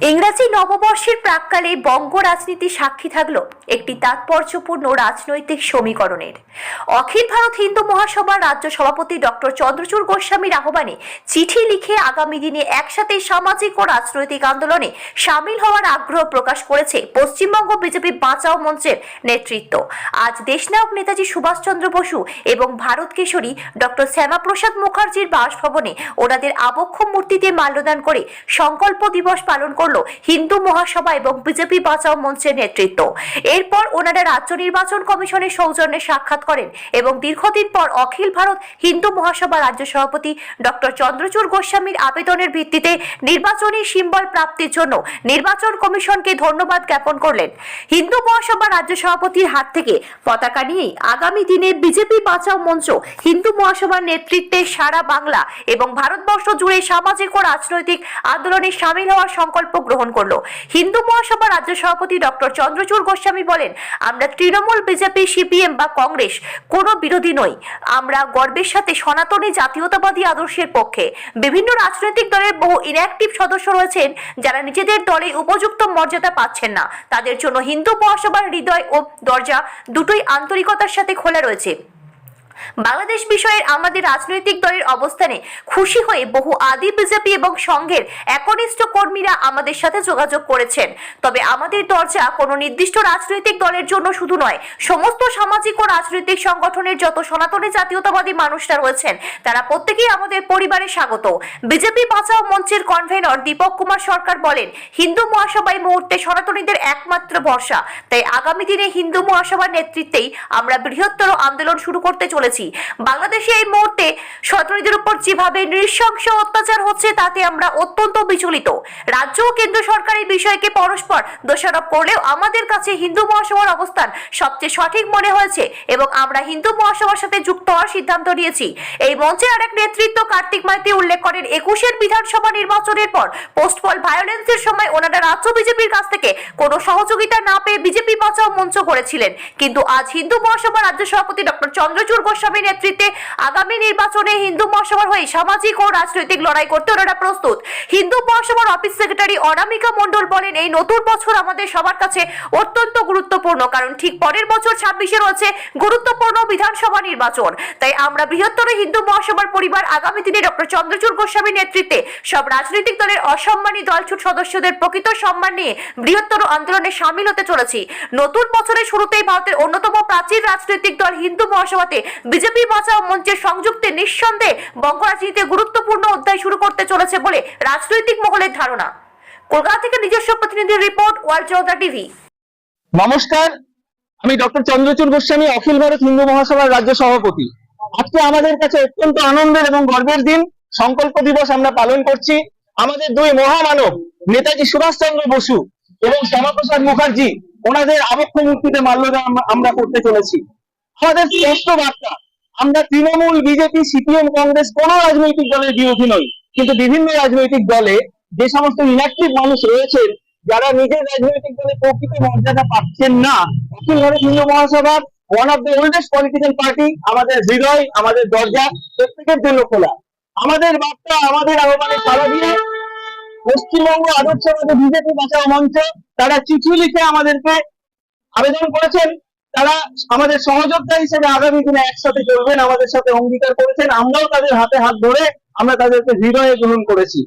ইংরাজি নববর্ষের প্রাককালে বঙ্গ রাজনীতি সাক্ষী থাকল একটি তাৎপর্যপূর্ণ রাজনৈতিক সমীকরণের। অখিল ভারত হিন্দু মহাসভার রাজ্য সভাপতি ডক্টর চন্দ্রচূড় গোস্বামীর আহ্বানে চিঠি লিখে আগামী দিনে একসাথে সামাজিক ও রাজনৈতিক আন্দোলনে সামিল হওয়ার আগ্রহ প্রকাশ করেছে পশ্চিমবঙ্গ বিজেপি বাঁচাও মঞ্চের নেতৃত্ব। আজ দেশনায়ক নেতাজি সুভাষচন্দ্র বসু এবং ভারত কেশরী ডক্টর শ্যামাপ্রসাদ মুখার্জির বাসভবনে ওনাদের আবক্ষ মূর্তিতে মাল্যদান করে সংকল্প দিবস পালন করল হিন্দু মহাসভা এবং বিজেপি বাঁচাও মঞ্চের নেতৃত্ব। এরপর ওনারা রাজ্য নির্বাচন কমিশনের সৌজন্যে সাক্ষাৎ করেন এবং দীর্ঘদিন পর অখিল ভারত হিন্দু মহাসভা রাজ্য সভাপতি ডক্টর চন্দ্রচূড় গোস্বামীর আবেদনের ভিত্তিতে নির্বাচনী সিম্বল প্রাপ্তির জন্য নির্বাচন কমিশনকে ধন্যবাদ জ্ঞাপন করলেন। হিন্দু মহাসভা রাজ্য সভাপতির হাত থেকে পতাকা নিয়েই আগামী দিনে বিজেপি বাঁচাও মঞ্চ হিন্দু মহাসভার নেতৃত্বে সারা বাংলা এবং ভারতবর্ষ জুড়ে সামাজিক ও রাজনৈতিক আন্দোলনে সামিল হওয়ার সংকল্প গ্রহণ করল। হিন্দু মহাসভা রাজ্য সভাপতি ডক্টর চন্দ্রচূড় গোস্বামী বলেন, আমরা তৃণমূল, বিজেপি, সিপিএম বা কংগ্রেস কোনো বিরোধী নই। আমরা গর্বের সাথে সনাতনী জাতীয়তাবাদী আদর্শের পক্ষে। বিভিন্ন রাজনৈতিক দলের বহু ইনঅ্যাক্টিভ সদস্য রয়েছেন যারা নিজেদের দলে উপযুক্ত মর্যাদা পাচ্ছেন না। তাদের জন্য হিন্দু মহাসভার হৃদয় ও দরজা দুটোই আন্তরিকতার সাথে খোলা রয়েছে। বাংলাদেশ বিষয়ে আমাদের রাজনৈতিক দলের অবস্থানে খুশি হয়ে বহু আদি বিজেপি এবং সংঘের একনিষ্ঠ কর্মীরা আমাদের সাথে যোগাযোগ করেছেন। তবে আমাদের দরজা কোনো নির্দিষ্ট রাজনৈতিক দলের জন্য শুধু নয়, সমস্ত সামাজিক ও রাজনৈতিক সংগঠনের যত সনাতনী জাতীয়তাবাদী মানুষরা রয়েছেন, তারা প্রত্যেকেই আমাদের পরিবারে স্বাগত। বিজেপি বাঁচাও মঞ্চের কনভেনর দীপক কুমার সরকার বলেন, হিন্দু মহাসভায় মুহূর্তে সনাতনীদের একমাত্র ভরসা। তাই আগামী দিনে হিন্দু মহাসভার নেতৃত্বেই আমরা বৃহত্তর আন্দোলন শুরু করতে চলেছি। বাংলাদেশে এই মুহূর্তে সনাতনীদের উপর যেভাবে নৃশংস অত্যাচার হচ্ছে, তাতে আমরা অত্যন্ত বিচলিত। রাজ্য ও কেন্দ্র সরকার এই বিষয়কে পরস্পর দোষারোপ করলেও আমাদের কাছে হিন্দু মহাসভার অবস্থান সবচেয়ে সঠিক মনে হয়েছে এবং আমরা হিন্দু মহাসভার সাথে যুক্ত হওয়ার সিদ্ধান্ত নিয়েছি। এই মঞ্চে আরেক নেতৃত্ব কার্তিক মাইতি উল্লেখ করেন, একুশের বিধানসভা নির্বাচনের পর পোস্টপল ভায়োলেন্সের সময় ওনারা রাজ্য বিজেপির কাছ থেকে কোনো সহযোগিতা না পেয়ে বিজেপি বাঁচাও মঞ্চ করেছিলেন। কিন্তু আজ হিন্দু মহাসভা রাজ্য সভাপতি ডক্টর চন্দ্রচূড় গোস্বামীর নেতৃত্বে আগামী নির্বাচনে হিন্দু মহাসভার হয়ে সামাজিক ও রাজনৈতিক লড়াই করতে ওনারা প্রস্তুত। হিন্দু মহাসভার অফিস সেক্রেটারি অনামিকা মণ্ডল বলেন, এই নতুন বছর আমাদের সবার কাছে অত্যন্ত গুরুত্বপূর্ণ, কারণ ঠিক পরের বছর ছাব্বিশে রয়েছে গুরুত্বপূর্ণ বিধানসভা নির্বাচন। তাই আমরা বৃহত্তর হিন্দু মহাসভার পরিবার আগামী দিনে ডক্টর চন্দ্রচূড় গোস্বামীর নেতৃত্বে সব রাজনৈতিক দলের অসম্মানী দলছুট সদস্যদের প্রকৃত সম্মান নিয়ে বৃহত্তর আন্দোলনে সামিল হতে চলেছি। নতুন বছরের শুরুতেই ভারতের অন্যতম প্রাচীন রাজনৈতিক দল হিন্দু মহাসভাতে বিজেপি বাঁচাও মঞ্চের সংযুক্তে নিঃসন্দেহে বঙ্গ রাজনীতিতে গুরুত্বপূর্ণ অধ্যায় শুরু করতে চলেছে বলে রাজনৈতিক মহলের ধারণা। কলকাতা থেকে নিজস্ব প্রতিনিধির রিপোর্ট, ওয়ার্ল্ড জনতা টিভি। নমস্কার, আমি ডক্টর চন্দ্রচূড় গোস্বামী, অখিল ভারত হিন্দু মহাসভার রাজ্য সভাপতি। আজকে আমাদের কাছে অত্যন্ত আনন্দের এবং গর্বের দিন। সংকল্প দিবস আমরা পালন করছি। আমাদের দুই মহামানব, নেতাজি সুভাষচন্দ্র বসু এবং শ্যামাপ্রসাদ মুখার্জি, ওনাদের আবক্ষ মূর্তিতে মাল্যদান আমরা করতে চলেছি। আমাদের স্পষ্ট বার্তা আমরা তৃণমূল, বিজেপি, সিপিএম, কংগ্রেস কোন রাজনৈতিক দলের বিরোধী নই। কিন্তু বিভিন্ন রাজনৈতিক দলে যে সমস্ত ইনঅ্যাক্টিভ মানুষ রয়েছেন, যারা নিজের রাজনৈতিক দলে প্রকৃত মর্যাদা পাচ্ছেন না, অখিল Hindu মহাসভার one of the oldest political party আমাদের হৃদয়, আমাদের দরজা প্রত্যেকের জন্য খোলা। আমাদের বার্তা, আমাদের আহ্বানে সারা দিয়ে পশ্চিমবঙ্গ আদর্শবাদী বিজেপি বাঁচাও মঞ্চ, তারা চিঠি লিখে আমাদেরকে আবেদন করেছেন। তারা আমাদের সহযোদ্ধা হিসেবে আগামী দিনে একসাথে চলবেন, আমাদের সাথে অঙ্গীকার করেছেন, আমরাও তাদের হাতে হাত ধরে আমরা তাদেরকে হৃদয়ে গ্রহণ করেছি।